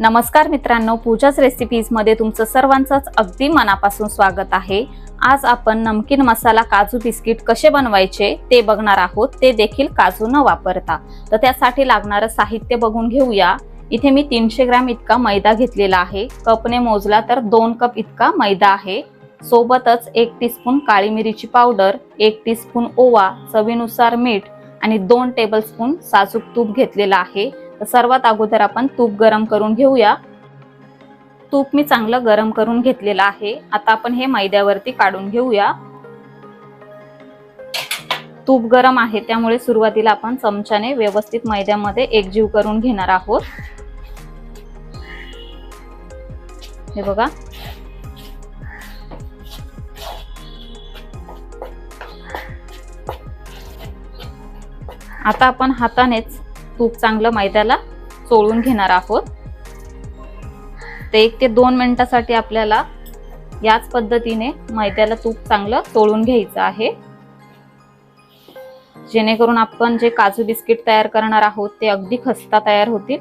नमस्कार मित्रांनो पूजाच रेसिपीजमध्ये तुमचं सर्वांचंच अगदी मनापासून स्वागत आहे. आज आपण नमकीन मसाला काजू बिस्किट कसे बनवायचे ते बघणार आहोत. ते देखील काजू न वापरता. तर त्यासाठी लागणारं साहित्य बघून घेऊया. इथे मी तीनशे ग्रॅम इतका मैदा घेतलेला आहे. कपने मोजला तर दोन कप इतका मैदा आहे. सोबतच एक टीस्पून काळी मिरीची पावडर एक टीस्पून ओवा चवीनुसार मीठ आणि दोन टेबलस्पून साजूक तूप घेतलेला आहे. तर सर्वात अगोदर आपण तूप गरम करून घेऊया. तूप मी चांगलं गरम करून घेतलेलं आहे. आता आपण हे मैद्यावरती काढून घेऊया. तूप गरम आहे त्यामुळे सुरुवातीला आपण चमच्याने व्यवस्थित मैद्यामध्ये एकजीव करून घेणार आहोत. हे बघा. आता आपण हातानेच तूप चांगलं मैद्याला चोळून घेणार आहोत. ते एक ते दोन मिनिटासाठी आपल्याला याच पद्धतीने मैद्याला तूप चांगलं चोळून घ्यायचं आहे. जेणेकरून आपण जे काजू बिस्किट तयार करणार आहोत ते अगदी खस्ता तयार होतील.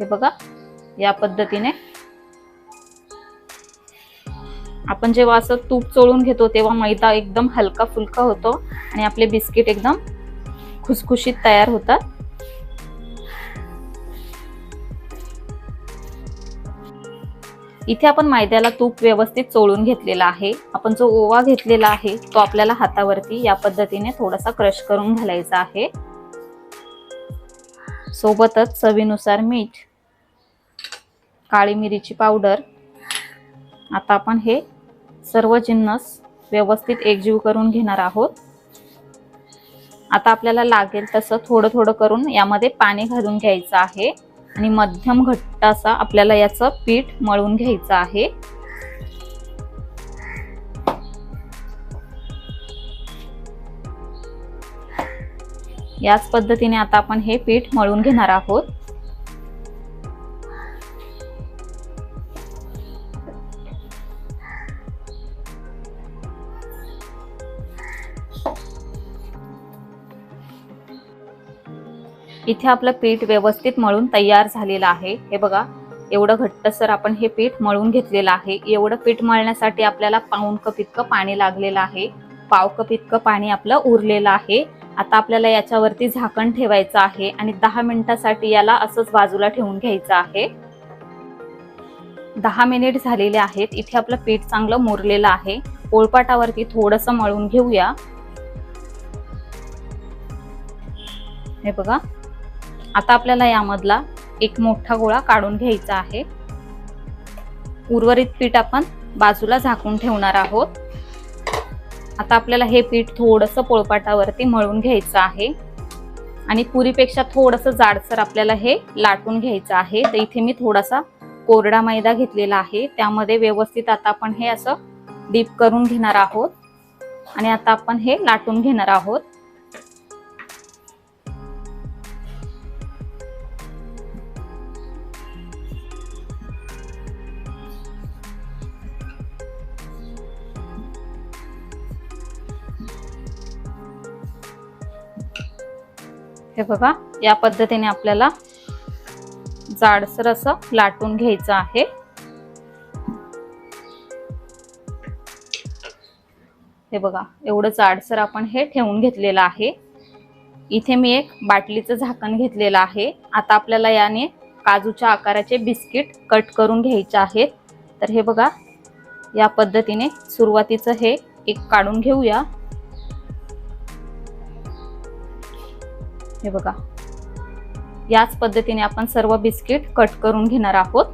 हे बघा या पद्धतीने. आपण जेव्हा असं तूप चोळून घेतो तेव्हा मैदा एकदम हलका फुलका होतो आणि आपले बिस्किट एकदम खुसखुशीत तयार होतात. इथे आपण मैद्याला तूप व्यवस्थित चोळून घेतलेला आहे. आपण जो ओवा घेतलेला आहे तो आपल्याला हातावरती या पद्धतीने थोडासा क्रश करून घालायचा आहे. सोबतच चवीनुसार मीठ काळी मिरीची पावडर. आता आपण हे सर्व जिन्नस व्यवस्थित एकजीव करून घेणार आहोत. आता आपल्याला लागेल तसं थोडं थोडं करून यामध्ये पाणी घालून घ्यायचं आहे. आणि मध्यम घट्ट असा आपल्याला याचं पीठ मळून घ्यायचं आहे. याच पद्धतीने आता आपण हे पीठ मळून घेणार आहोत. इथे आपलं पीठ व्यवस्थित मळून तयार झालेलं आहे. हे बघा एवढं घट्टसर आपण हे पीठ मळून घेतलेलं आहे. एवढं पीठ मळण्यासाठी आपल्याला पाऊन कप इतकं पाणी लागलेलं आहे. पाव कप इतकं पाणी आपलं उरलेलं आहे. आता आपल्याला याच्यावरती झाकण ठेवायचं आहे आणि दहा मिनिटासाठी याला असंच बाजूला ठेवून घ्यायचं आहे. दहा मिनिट झालेले आहेत. इथे आपलं पीठ चांगलं मुरलेलं आहे. पोळपाटावरती थोडंसं मळून घेऊया. हे बघा आता आपल्याला यामधला एक मोठा गोळा काढून घ्यायचा आहे. उर्वरित पीठ आपण बाजूला झाकून ठेवणार आहोत. आता आपल्याला हे पीठ थोडंसं पोळपाटावरती मळून घ्यायचं आहे. आणि पुरीपेक्षा थोडंसं जाडसर आपल्याला हे लाटून घ्यायचं आहे. तर इथे मी थोडासा कोरडा मैदा घेतलेला आहे. त्यामध्ये व्यवस्थित आता आपण हे असं डीप करून घेणार आहोत. आणि आता आपण हे लाटून घेणार आहोत. हे बघा या पद्धतीने आपल्याला जाडसर असं लाटून घ्यायचं आहे. हे बघा एवढं जाडसर आपण हे ठेवून घेतलेलं आहे. इथे मी एक बाटलीचं झाकण घेतलेलं आहे. आता आपल्याला याने काजूच्या आकाराचे बिस्किट कट करून घ्यायचे आहेत. तर हे बघा या पद्धतीने सुरुवातीचं हे एक काढून घेऊया. हे बघा. याच पद्धतीने आपण सर्व बिस्किट कट करून घेणार आहोत.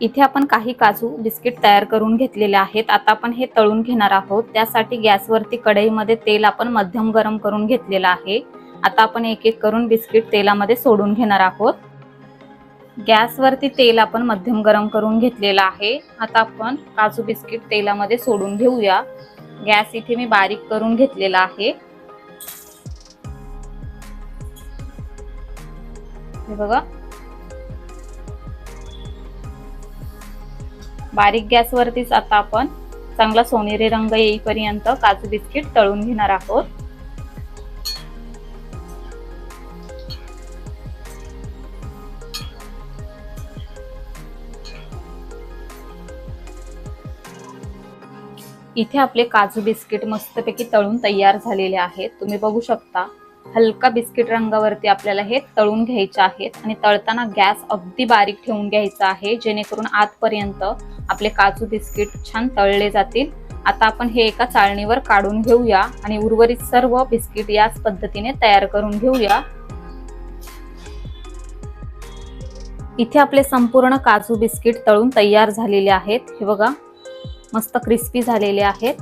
इथे आपण काही काजू बिस्किट तयार करून घेतलेले आहेत. आता आपण हे तळून घेणार आहोत. त्यासाठी गॅसवरती कढईमध्ये तेल आपण मध्यम गरम करून घेतलेलं आहे. आता आपण एक एक करून बिस्किट तेलामध्ये सोडून घेणार आहोत. गॅसवरती तेल आपण मध्यम गरम करून घेतलेलं आहे. आता आपण काजू बिस्किट तेलामध्ये सोडून घेऊया. गॅस इथे मी बारीक करून घेतलेला आहे. हे बघा. बारीक गॅसवरतीच आता आपण चांगला सोनेरी रंग येईपर्यंत काजू बिस्किट तळून घेणार आहोत. इथे आपले काजू बिस्किट मस्तपैकी तळून तयार झालेले आहेत. तुम्ही बघू शकता. हलका बिस्किट रंगावरती आपल्याला हे तळून घ्यायचे आहेत. आणि तळताना गॅस अगदी बारीक ठेवून घ्यायचा आहे. जेणेकरून आतपर्यंत आपले काजू बिस्किट छान तळले जातील. आता आपण हे एका चाळणीवर काढून घेऊया आणि उर्वरित सर्व बिस्किट याच पद्धतीने तयार करून घेऊया. इथे आपले संपूर्ण काजू बिस्किट तळून तयार झालेले आहेत. हे बघा मस्त क्रिस्पी झालेले आहेत.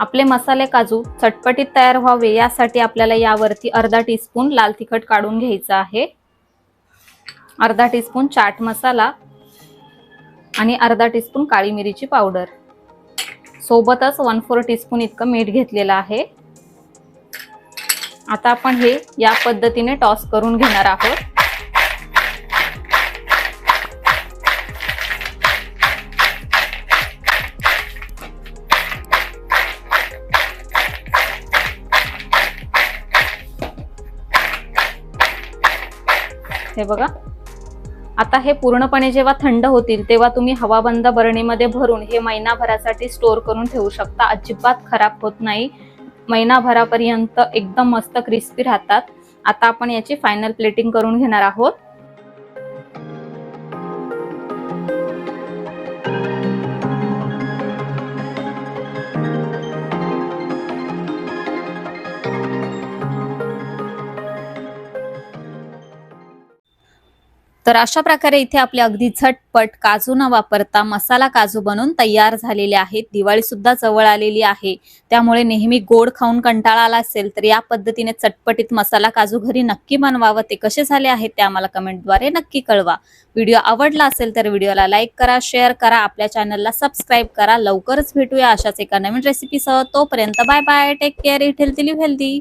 आपले मसाले काजू चटपटीत तयार व्हावे यासाठी आपल्याला यावरती अर्धा टीस्पून लाल तिखट काढून घ्यायचं आहे. अर्धा टीस्पून चाट मसाला आणि अर्धा टीस्पून काळी मिरीची पावडर सोबतच वन फोर टीस्पून इतकं मीठ घेतलेलं आहे. आता आपण हे या पद्धतीने टॉस करून घेणार आहोत. हे बघा. आता हे पूर्णपणे जेव्हा थंड होतील तेव्हा तुम्ही हवाबंद बरणीमध्ये भरून हे महिनाभरासाठी स्टोअर करून ठेवू शकता. अजिबात खराब होत नाही. महिनाभरापर्यंत एकदम मस्त क्रिस्पी राहतात. आता आपण याची फायनल प्लेटिंग करून घेणार आहोत. तर अशा प्रकारे इथे आपले अगदी झटपट काजू न वापरता मसाला काजू बनून तयार झालेले आहेत. दिवाळी सुद्धा जवळ आलेली आहे. त्यामुळे नेहमी गोड खाऊन कंटाळा आला असेल तर या पद्धतीने चटपटीत मसाला काजू घरी नक्की बनवावं. ते कसे झाले आहेत ते आम्हाला कमेंटद्वारे नक्की कळवा. व्हिडिओ आवडला असेल तर व्हिडिओला लाईक करा शेअर करा आपल्या चॅनलला सबस्क्राईब करा. लवकरच भेटूया अशाच एका नवीन रेसिपीसह तोपर्यंत bye bye. Take care eat healthy live healthy